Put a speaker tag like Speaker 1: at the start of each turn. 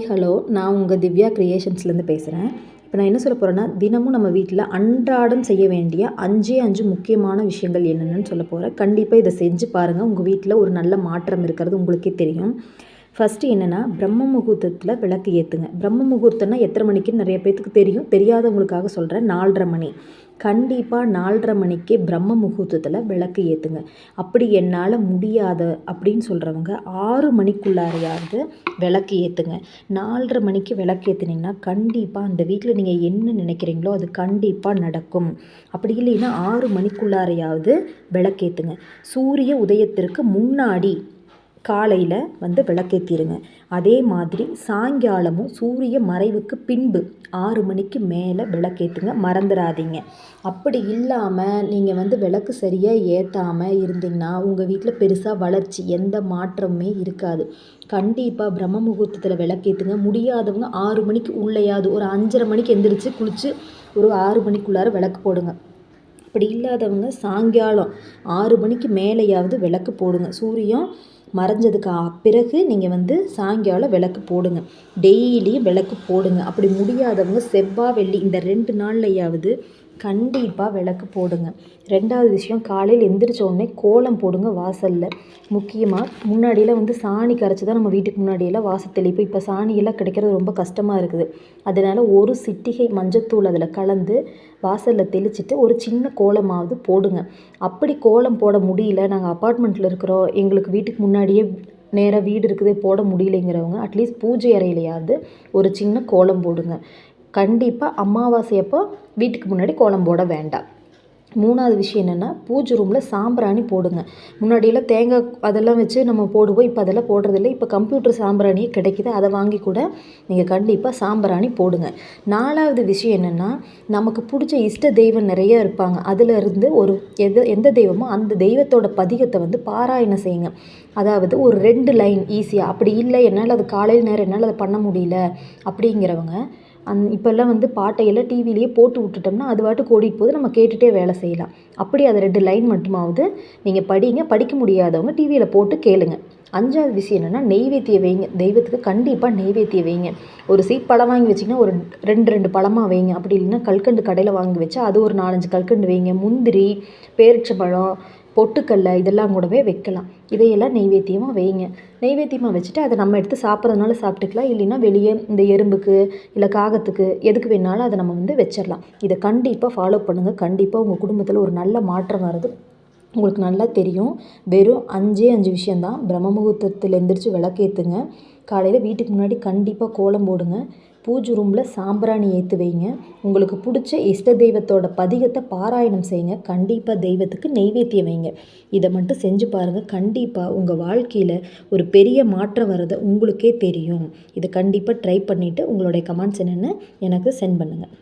Speaker 1: Hi hello நான் உங்கள் திவ்யா க்ரியேஷன்ஸ்லேருந்து பேசுகிறேன் இப்போ நான் என்ன சொல்ல போகிறேன்னா தினமும் நம்ம வீட்டில் அன்றாடம் செய்ய வேண்டிய அஞ்சே அஞ்சு முக்கியமான விஷயங்கள் என்னென்னு சொல்ல போகிறேன் கண்டிப்பாக இதை செஞ்சு பாருங்கள் உங்கள் வீட்டில் ஒரு நல்ல மாற்றம் இருக்கிறது உங்களுக்கே தெரியும். ஃபஸ்ட்டு என்னென்னா பிரம்ம முகூர்த்தத்தில் விளக்கு ஏற்றுங்க பிரம்ம முகூர்த்தம்னா எத்தனை மணிக்குன்னு நிறைய பேர்த்துக்கு தெரியும். தெரியாதவங்களுக்காக சொல்கிறேன் நாலரை மணி. கண்டிப்பாக நாலரை மணிக்கே பிரம்ம முகூர்த்தத்தில் விளக்கு ஏற்றுங்க அப்படி என்னால் முடியாத அப்படின்னு சொல்கிறவங்க ஆறு மணிக்குள்ளாரையாவது விளக்கு ஏற்றுங்க நாலரை மணிக்கு விளக்கு ஏற்றுனீங்கன்னா கண்டிப்பாக அந்த வீட்டில் நீங்கள் என்ன நினைக்கிறீங்களோ அது கண்டிப்பாக நடக்கும். அப்படி இல்லைன்னா ஆறு மணிக்குள்ளாரையாவது விளக்கேற்றுங்க சூரிய உதயத்திற்கு முன்னாடி காலையில் வந்து விளக்கேற்றிருங்க அதே மாதிரி சாயங்காலமும் சூரிய மறைவுக்கு பின்பு ஆறு மணிக்கு மேலே விளக்கேற்றுங்க மறந்துடாதீங்க அப்படி இல்லாமல் நீங்கள் வந்து விளக்கு சரியாக ஏற்றாமல் இருந்தீங்கன்னா உங்கள் வீட்டில் பெருசாக வளர்ச்சி எந்த மாற்றமுமே இருக்காது. கண்டிப்பாக பிரம்ம முகூர்த்தத்தில் விளக்கேற்றுங்க முடியாதவங்க ஆறு மணிக்கு உள்ளேயாவது ஒரு அஞ்சரை மணிக்கு எந்திரிச்சு குளித்து ஒரு ஆறு மணிக்குள்ளார விளக்கு போடுங்க. அப்படி இல்லாதவங்க சாயங்காலம் ஆறு மணிக்கு மேலேயாவது விளக்கு போடுங்க. சூரியன் மறைஞ்சதுக்கு பிறகு நீங்கள் வந்து சாயங்காலம் விளக்கு போடுங்க. டெய்லியும் விளக்கு போடுங்க. அப்படி முடியாதவங்க செவ்வாய் வெள்ளி இந்த ரெண்டு நாள்லையாவது கண்டிப்பாக விளக்கு போடுங்க. ரெண்டாவது விஷயம் காலையில் எந்திரிச்ச உடனே கோலம் போடுங்க வாசலில். முக்கியமாக முன்னாடியெல்லாம் வந்து சாணி கரைச்சி தான் நம்ம வீட்டுக்கு முன்னாடியெல்லாம் வாசல் தெளிப்போம் இப்போ சாணியெல்லாம் கிடைக்கிறது ரொம்ப கஷ்டமாக இருக்குது. அதனால் ஒரு சிட்டிகை மஞ்சத்தூள் அதில் கலந்து வாசலில் தெளிச்சிட்டு ஒரு சின்ன கோலமாவது போடுங்க. அப்படி கோலம் போட முடியல நாங்கள் அப்பார்ட்மெண்ட்டில் இருக்கிறோம் எங்களுக்கு வீட்டுக்கு முன்னாடியே நேராக வீடு இருக்குது போட முடியலைங்கிறவங்க அட்லீஸ்ட் பூஜை அறையிலையாவது ஒரு சின்ன கோலம் போடுங்க. கண்டிப்பாக அமாவாசை அப்போ வீட்டுக்கு முன்னாடி கோலம் போட வேண்டாம். மூணாவது விஷயம் என்னென்னா பூஜை ரூமில் சாம்பிராணி போடுங்க. முன்னாடியெல்லாம் தேங்காய் அதெல்லாம் வச்சு நம்ம போடுவோம் இப்போ அதெல்லாம் போடுறதில்ல. இப்போ கம்ப்யூட்டர் சாம்பிராணியே கிடைக்கிது அதை வாங்கி கூட நீங்கள் கண்டிப்பாக சாம்பிராணி போடுங்க. நாலாவது விஷயம் என்னென்னா நமக்கு பிடிச்ச இஷ்ட தெய்வம் நிறைய இருப்பாங்க. அதில் இருந்து ஒரு எது எந்த தெய்வமோ அந்த தெய்வத்தோட பதிகத்தை வந்து பாராயணம் செய்யுங்க. அதாவது ஒரு ரெண்டு லைன் ஈஸியாக அப்படி இல்லை என்னால் அது காலையில் நேரம் என்னால் அதை பண்ண முடியல அப்படிங்கிறவங்க அந் இப்போல்லாம் வந்து பாட்டையெல்லாம் டிவிலேயே போட்டு விட்டுட்டோம்னா அது பாட்டுக்கு ஓடிட்டு போகுது. நம்ம கேட்டுகிட்டே வேலை செய்யலாம். அப்படி அதை ரெண்டு லைன் மட்டுமாவது நீங்கள் படிங்க. படிக்க முடியாதவங்க டிவியில் போட்டு கேளுங்க. அஞ்சாவது விஷயம் என்னென்னா நெய்வேத்தியம் வைங்க. தெய்வத்துக்கு கண்டிப்பாக நெய்வேத்தியம் வைங்க. ஒரு சீட் பழம் வாங்கி வச்சிங்கன்னா ஒரு ரெண்டு ரெண்டு பழமாக வைங்க. அப்படி இல்லைன்னா கல்கண்டு கடையில் வாங்கி வச்சா அது ஒரு நாலஞ்சு கல்கண்டு வைங்க. முந்திரி பேரிச்சம்பழம் பொட்டுக்கடல இதெல்லாம் கூடவே வைக்கலாம். இதையெல்லாம் நெய்வேத்தியமாக வைங்க. நெய்வேத்தியமாக வச்சுட்டு அதை நம்ம எடுத்து சாப்பிட்றதுனால சாப்பிட்டுக்கலாம். இல்லைன்னா வெளியே இந்த எறும்புக்கு இல்லை காகத்துக்கு எதுக்கு வேணாலும் அதை நம்ம வந்து வச்சிடலாம். இதை கண்டிப்பாக ஃபாலோ பண்ணுங்கள் கண்டிப்பாக உங்கள் குடும்பத்தில் ஒரு நல்ல மாற்றம் வருது உங்களுக்கு நல்லா தெரியும். வெறும் அஞ்சே அஞ்சு விஷயந்தான் பிரம்ம முகூர்த்தத்தில் எந்திரிச்சு விளக்கேற்றுங்க காலையில் வீட்டுக்கு முன்னாடி கண்டிப்பாக கோலம் போடுங்க. பூஜை ரூமில் சாம்பிராணி ஏற்றி வைங்க. உங்களுக்கு பிடிச்ச இஷ்ட தெய்வத்தோட பதிகத்தை பாராயணம் செய்யுங்க. கண்டிப்பாக தெய்வத்துக்கு நெய்வேத்தியம் வைங்க. இதை மட்டும் செஞ்சு பாருங்கள் கண்டிப்பாக உங்கள் வாழ்க்கையில் ஒரு பெரிய மாற்றம் வர்றதை உங்களுக்கே தெரியும். இதை கண்டிப்பாக ட்ரை பண்ணிவிட்டு உங்களுடைய கமெண்ட்ஸ் என்னென்னு எனக்கு சென்ட் பண்ணுங்கள்